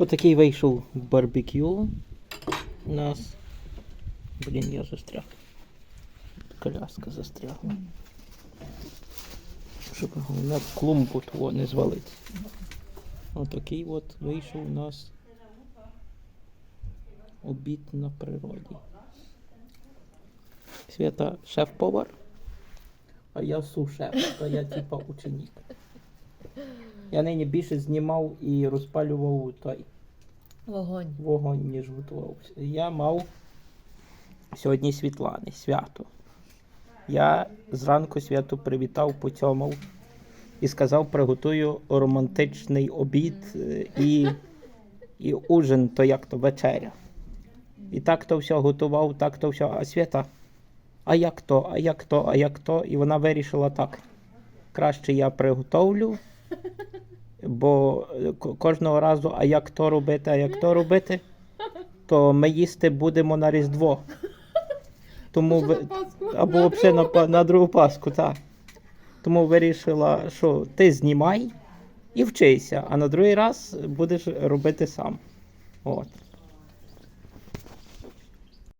Отакий вийшов барбекю у нас. Блін, я застряг. Коляска застрягла. Щоб головне клумбу того не звалити. Отакий от вийшов у нас обід на природі. Свята шеф-повар, а я су-шеф, то я типа ученик. Я нині більше знімав і розпалював той Вогонь. вогонь, ніж готував. Я мав сьогодні Світлани, свято. Я зранку свято привітав, поцьомав і сказав, приготую романтичний обід е, і, і ужин, то як то вечеря. І так то все готував, так то все, а свята. А як то, а як то, а як то? І вона вирішила так. Краще я приготовлю, бо е, кожного разу, а як то робити, а як то робити, то ми їсти будемо на Різдво. Тому ви... або взагалі на, на другу Пасху, так. Тому вирішила, що ти знімай і вчися, а на другий раз будеш робити сам. От.